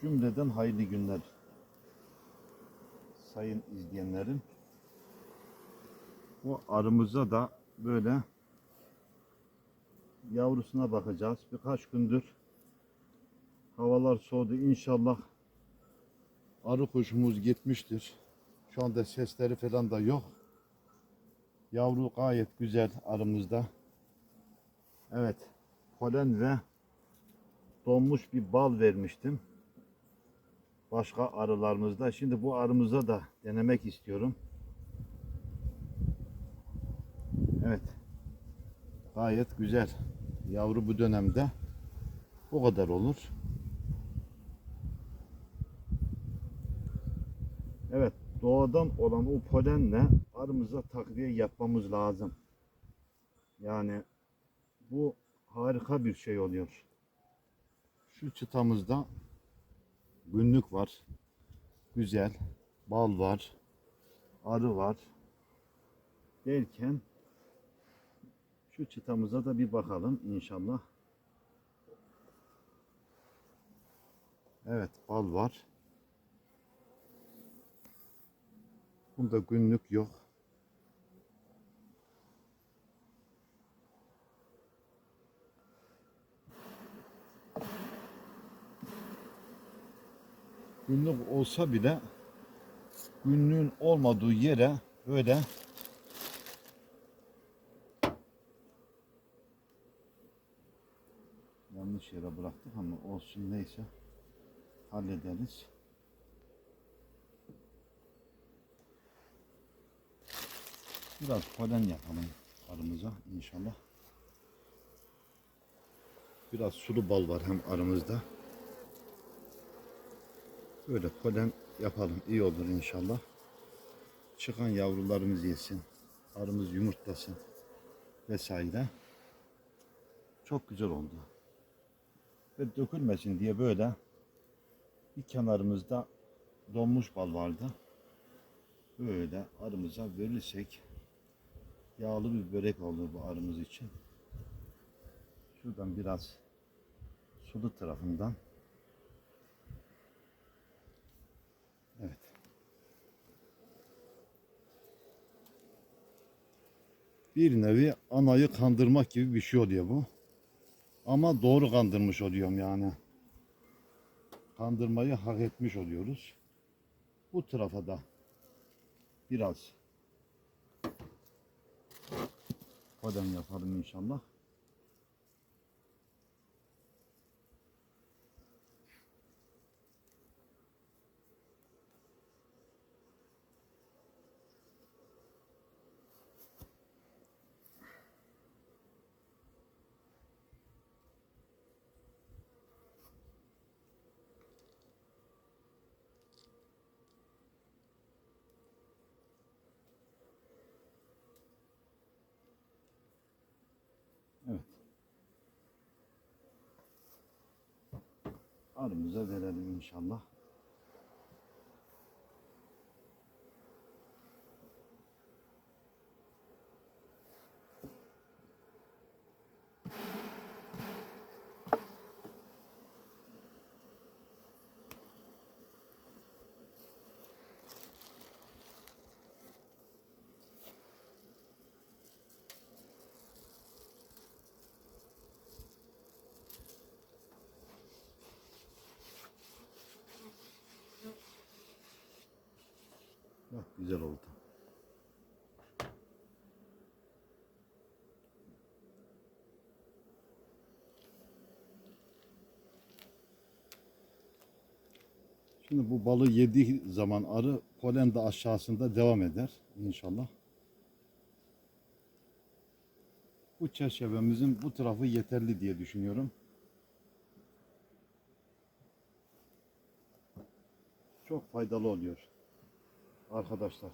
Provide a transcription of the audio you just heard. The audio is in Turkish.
Cümleden hayırlı günler. Sayın izleyenlerim. Bu arımıza da böyle yavrusuna bakacağız. Birkaç gündür havalar soğudu. İnşallah arı kuşumuz gitmiştir. Şu anda sesleri falan da yok. Yavru gayet güzel arımızda. Evet. Polen ve donmuş bir bal vermiştim. Başka arılarımızda. Şimdi bu arımıza da denemek istiyorum. Evet. Gayet güzel. Yavru bu dönemde bu kadar olur. Evet. Doğadan olan o polenle arımıza takviye yapmamız lazım. Yani bu harika bir şey oluyor. Şu çıtamızda günlük var. Güzel. Bal var. Arı var. Derken şu çıtamıza da bir bakalım inşallah. Evet bal var. Bunda günlük yok. Günlük olsa bile günlüğün olmadığı yere böyle yanlış yere bıraktık ama olsun neyse hallederiz. Biraz polen yapalım arımıza inşallah. Biraz sulu bal var hem aramızda. Böyle polen yapalım. iyi olur inşallah. Çıkan yavrularımız yesin. Arımız yumurtlasın. Vesaire. Çok güzel oldu. Ve dökülmesin diye böyle bir kenarımızda donmuş bal vardı. Böyle arımıza verirsek yağlı bir börek olur bu arımız için. Şuradan biraz sulu tarafından Bir nevi anayı kandırmak gibi bir şey oluyor bu. Ama doğru kandırmış oluyorum yani. Kandırmayı hak etmiş oluyoruz. Bu tarafa da biraz polen yapalım inşallah. Evet. Arımıza verelim inşallah. Bak güzel oldu. Şimdi bu balı yediği zaman arı polen de aşağısında devam eder inşallah. Bu çerçevemizin bu tarafı yeterli diye düşünüyorum. Çok faydalı oluyor arkadaşlar.